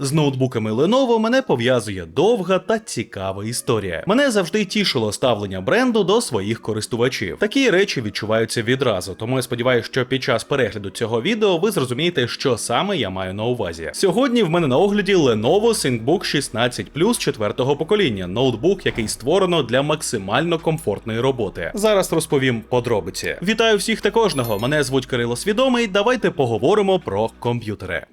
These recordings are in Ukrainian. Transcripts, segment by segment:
З ноутбуками Lenovo мене пов'язує довга та цікава історія. Мене завжди тішило ставлення бренду до своїх користувачів. Такі речі відчуваються відразу, тому я сподіваюся, що під час перегляду цього відео ви зрозумієте, що саме я маю на увазі. Сьогодні в мене на огляді Lenovo ThinkBook 16 Plus четвертого покоління, ноутбук, який створено для максимально комфортної роботи. Зараз розповім подробиці. Вітаю всіх та кожного. Мене звуть Кирило Свідомий. Давайте поговоримо про комп'ютери.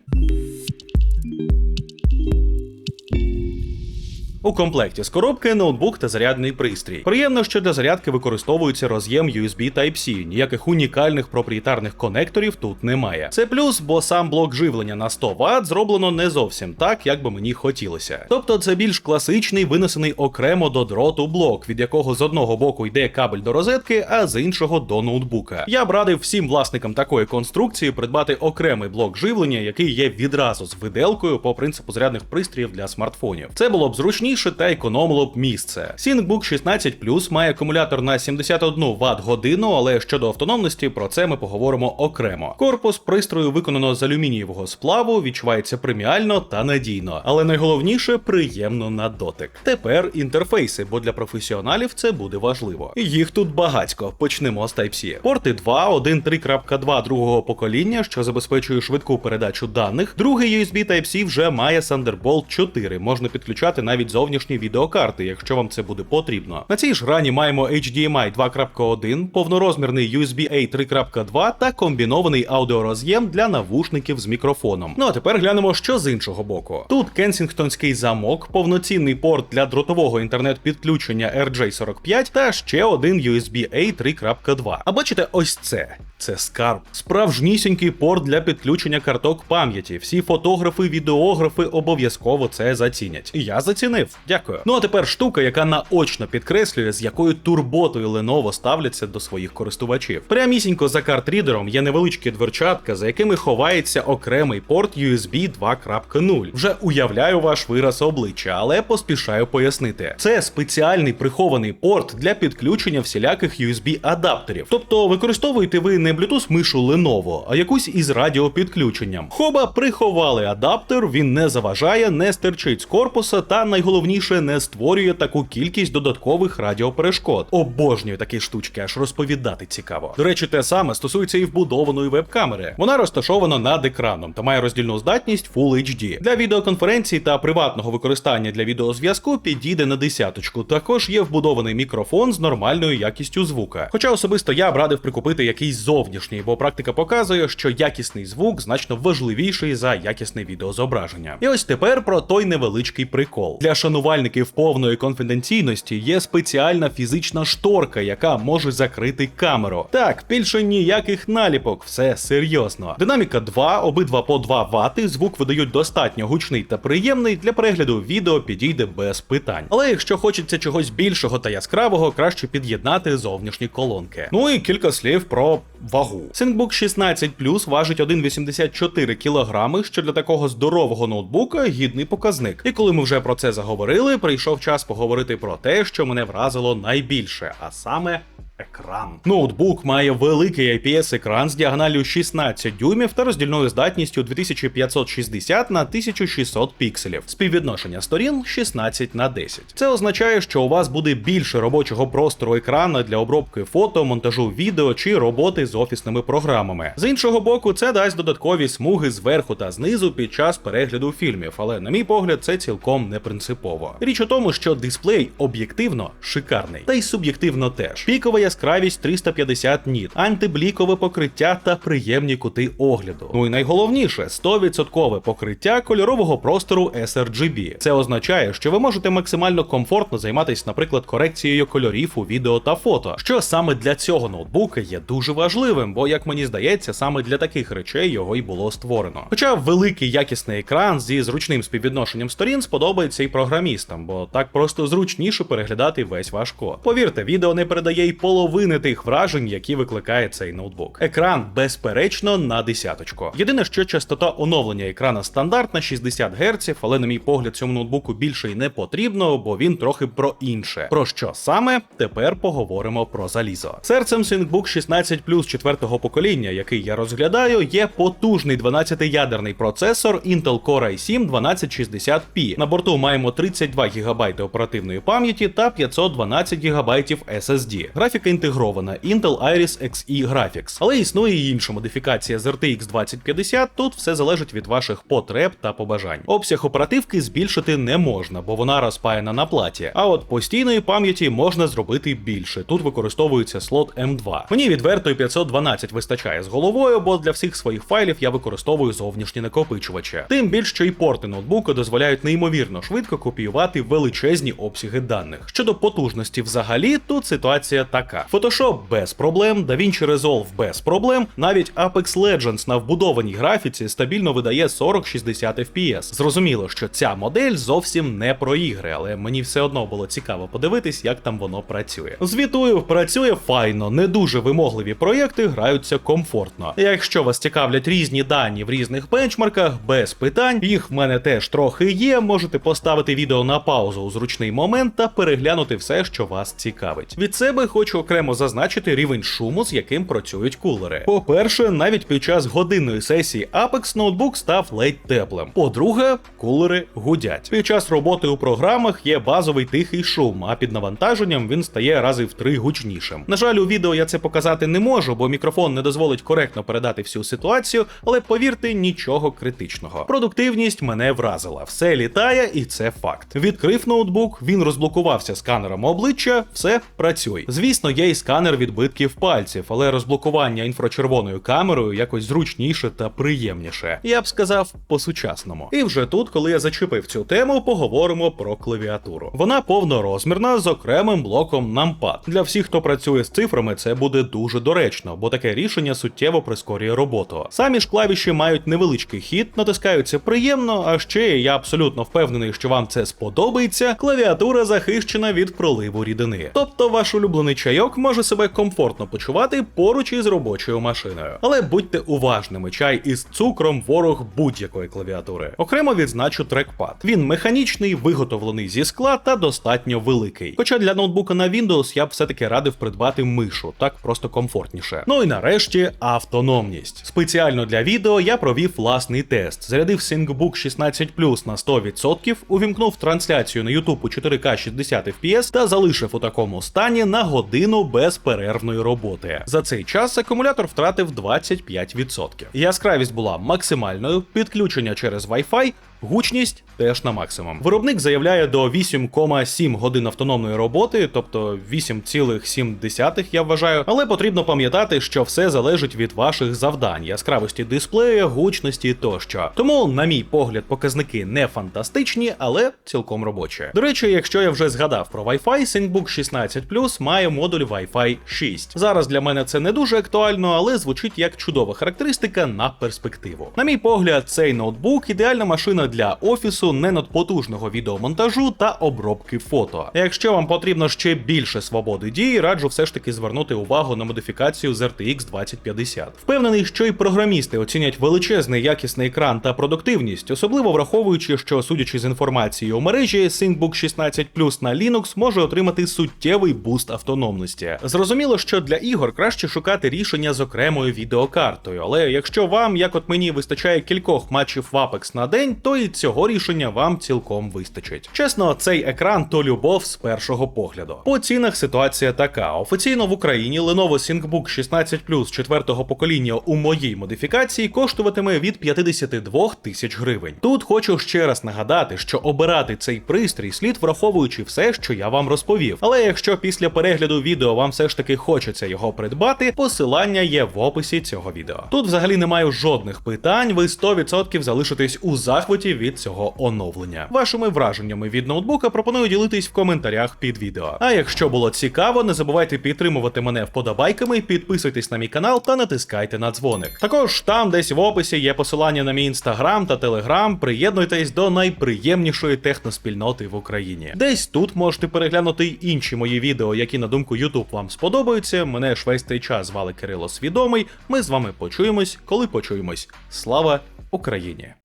У комплекті з коробки ноутбук та зарядний пристрій. Приємно, що для зарядки використовується роз'єм USB Type-C. Ніяких унікальних проприєтарних конекторів тут немає. Це плюс, бо сам блок живлення на 100 Вт зроблено не зовсім так, як би мені хотілося. Тобто це більш класичний, винесений окремо до дроту блок, від якого з одного боку йде кабель до розетки, а з іншого до ноутбука. Я б радив всім власникам такої конструкції придбати окремий блок живлення, який є відразу з виделкою по принципу зарядних пристроїв для смартфонів. Це було б зручніше та економило б місце. ThinkBook 16 Plus має акумулятор на 71 Вт годину, але щодо автономності про це ми поговоримо окремо. Корпус пристрою виконано з алюмінієвого сплаву, відчувається преміально та надійно, але найголовніше приємно на дотик. Тепер інтерфейси, бо для професіоналів це буде важливо. Їх тут багатько. Почнемо з Type-C. Порти 2, один 3.2 другого покоління, що забезпечує швидку передачу даних. Другий USB Type-C вже має Thunderbolt 4. Можна підключати навіть зовнішні відеокарти, якщо вам це буде потрібно. На цій ж грані маємо HDMI 2.1, повнорозмірний USB-A 3.2 та комбінований аудіороз'єм для навушників з мікрофоном. Ну а тепер глянемо, що з іншого боку. Тут кенсінгтонський замок, повноцінний порт для дротового інтернет-підключення RJ45 та ще один USB-A 3.2. А бачите, ось це. Це скарб, справжнісінький порт для підключення карток пам'яті. Всі фотографи, відеографи обов'язково це зацінять. І я зацінив. Дякую. Ну а тепер штука, яка наочно підкреслює, з якою турботою Lenovo ставляться до своїх користувачів. Прямісінько за картрідером є невеличкі дверчатка, за якими ховається окремий порт USB 2.0. Вже уявляю ваш вираз обличчя, але поспішаю пояснити. Це спеціальний прихований порт для підключення всіляких USB-адаптерів. Тобто використовуєте ви не Bluetooth мишу Lenovo, а якусь із радіопідключенням. Хоба приховали адаптер, він не заважає, не стерчить з корпуса та найголовніше не створює таку кількість додаткових радіоперешкод. Обожнюю такі штучки, аж розповідати цікаво. До речі, те саме стосується і вбудованої веб-камери. Вона розташована над екраном та має роздільну здатність Full HD. Для відеоконференцій та приватного використання для відеозв'язку підійде на десяточку. Також є вбудований мікрофон з нормальною якістю звука. Хоча особисто я б радив прикупити якийсь зовнішній, бо практика показує, що якісний звук значно важливіший за якісне відеозображення. І ось тепер про той невеличкий прикол. Для шанувальників повної конфіденційності є спеціальна фізична шторка, яка може закрити камеру. Так, більше ніяких наліпок, все серйозно. Динаміка 2, обидва по 2 Вт, звук видають достатньо гучний та приємний. Для перегляду відео підійде без питань. Але якщо хочеться чогось більшого та яскравого, краще під'єднати зовнішні колонки. Ну і кілька слів про вагу. ThinkBook 16 Plus важить 1,84 кг, що для такого здорового ноутбука гідний показник. І коли ми вже про це заговорили, прийшов час поговорити про те, що мене вразило найбільше, а саме. Екран. Ноутбук має великий IPS-екран з діагоналлю 16 дюймів та роздільною здатністю 2560 на 1600 пікселів. Співвідношення сторін 16 на 10. Це означає, що у вас буде більше робочого простору екрана для обробки фото, монтажу відео чи роботи з офісними програмами. З іншого боку, це дасть додаткові смуги зверху та знизу під час перегляду фільмів, але на мій погляд, це цілком не принципово. Річ у тому, що дисплей об'єктивно шикарний, та й суб'єктивно теж. Пікова яскравість 350 ніт, антиблікове покриття та приємні кути огляду. Ну і найголовніше 100% покриття кольорового простору sRGB. Це означає, що ви можете максимально комфортно займатися, наприклад, корекцією кольорів у відео та фото, що саме для цього ноутбука є дуже важливим, бо, як мені здається, саме для таких речей його й було створено. Хоча великий якісний екран зі зручним співвідношенням сторін сподобається і програмістам, бо так просто зручніше переглядати весь ваш код. Повірте, відео не передає й половину половини тих вражень, які викликає цей ноутбук. Екран, безперечно, на десяточку. Єдине, що частота оновлення екрана стандартна 60 Гц, але на мій погляд, цьому ноутбуку більше й не потрібно, бо він трохи про інше. Про що саме тепер поговоримо про залізо. Серцем ThinkBook 16 Plus четвертого покоління, який я розглядаю, є потужний 12-ядерний процесор Intel Core i7 1260p. На борту маємо 32 ГБ оперативної пам'яті та 512 ГБ SSD. Графіка інтегрована Intel Iris Xe Graphics. Але існує і інша модифікація з RTX 2050. Тут все залежить від ваших потреб та побажань. Обсяг оперативки збільшити не можна, бо вона розпаяна на платі. А от постійної пам'яті можна зробити більше. Тут використовується слот M2. Мені відверто і 512 вистачає з головою, бо для всіх своїх файлів я використовую зовнішні накопичувачі. Тим більше що і порти ноутбуку дозволяють неймовірно швидко копіювати величезні обсяги даних. Щодо потужності взагалі, тут ситуація така: Photoshop без проблем, DaVinci Resolve без проблем, навіть Apex Legends на вбудованій графіці стабільно видає 40-60 FPS. Зрозуміло, що ця модель зовсім не про ігри, але мені все одно було цікаво подивитись, як там воно працює. Звітую, працює файно, не дуже вимогливі проєкти граються комфортно. Якщо вас цікавлять різні дані в різних бенчмарках, без питань, їх в мене теж трохи є. Можете поставити відео на паузу у зручний момент та переглянути все, що вас цікавить. Від себе хочу окремо зазначити рівень шуму, з яким працюють кулери. По-перше, навіть під час годинної сесії Apex ноутбук став ледь теплим. По-друге, кулери гудять. Під час роботи у програмах є базовий тихий шум, а під навантаженням він стає рази в три гучнішим. На жаль, у відео я це показати не можу, бо мікрофон не дозволить коректно передати всю ситуацію, але повірте, нічого критичного. Продуктивність мене вразила, все літає, і це факт. Відкрив ноутбук, він розблокувався сканером обличчя, все працює. Звісно, є і сканер відбитків пальців, але розблокування інфрачервоною камерою якось зручніше та приємніше. Я б сказав, по-сучасному. І вже тут, коли я зачепив цю тему, поговоримо про клавіатуру. Вона повнорозмірна з окремим блоком numpad. Для всіх, хто працює з цифрами, це буде дуже доречно, бо таке рішення суттєво прискорює роботу. Самі ж клавіші мають невеличкий хід, натискаються приємно, а ще я абсолютно впевнений, що вам це сподобається. Клавіатура захищена від проливу рідини. Тобто ваш улюблений чайок може себе комфортно почувати поруч із робочою машиною. Але будьте уважними, чай із цукром ворог будь-якої клавіатури. Окремо відзначу трекпад. Він механічний, виготовлений зі скла та достатньо великий. Хоча для ноутбука на Windows я б все-таки радив придбати мишу, так просто комфортніше. Ну і нарешті автономність. Спеціально для відео я провів власний тест. Зарядив ThinkBook 16 Plus на 100%, увімкнув трансляцію на YouTube у 4К 60 FPS та залишив у такому стані на годину безперервної роботи. За цей час акумулятор втратив 25%. Яскравість була максимальною, підключення через Wi-Fi Гучність теж на максимум. Виробник заявляє до 8,7 годин автономної роботи, тобто 8,7 я вважаю. Але потрібно пам'ятати, що все залежить від ваших завдань, яскравості дисплея, гучності тощо. Тому, на мій погляд, показники не фантастичні, але цілком робочі. До речі, якщо я вже згадав про Wi-Fi, ThinkBook 16 має модуль Wi-Fi 6. Зараз для мене це не дуже актуально, але звучить як чудова характеристика на перспективу. На мій погляд, цей ноутбук ідеальна машина для офісу, ненадпотужного відеомонтажу та обробки фото. Якщо вам потрібно ще більше свободи дії, раджу все ж таки звернути увагу на модифікацію з RTX 2050. Впевнений, що і програмісти оцінять величезний якісний екран та продуктивність, особливо враховуючи, що, судячи з інформації у мережі, ThinkBook 16 Plus на Linux може отримати суттєвий буст автономності. Зрозуміло, що для ігор краще шукати рішення з окремою відеокартою, але якщо вам, як от мені, вистачає кількох матчів в Apex на день, то і цього рішення вам цілком вистачить. Чесно, цей екран то любов з першого погляду. По цінах ситуація така: офіційно в Україні Lenovo ThinkBook 16 Plus четвертого покоління у моїй модифікації коштуватиме від 52 тисяч гривень. Тут хочу ще раз нагадати, що обирати цей пристрій слід враховуючи все, що я вам розповів. Але якщо після перегляду відео вам все ж таки хочеться його придбати, посилання є в описі цього відео. Тут взагалі немає жодних питань, ви 100% залишитесь у захваті захваті від цього оновлення. Вашими враженнями від ноутбука пропоную ділитись в коментарях під відео. А якщо було цікаво, не забувайте підтримувати мене вподобайками, підписуйтесь на мій канал та натискайте на дзвоник. Також там десь в описі є посилання на мій інстаграм та телеграм. Приєднуйтесь до найприємнішої техноспільноти в Україні. Десь тут можете переглянути й інші мої відео, які на думку YouTube вам сподобаються. Мене ж весь цей час звали Кирило Свідомий. Ми з вами почуємось, коли почуємось. Слава Україні!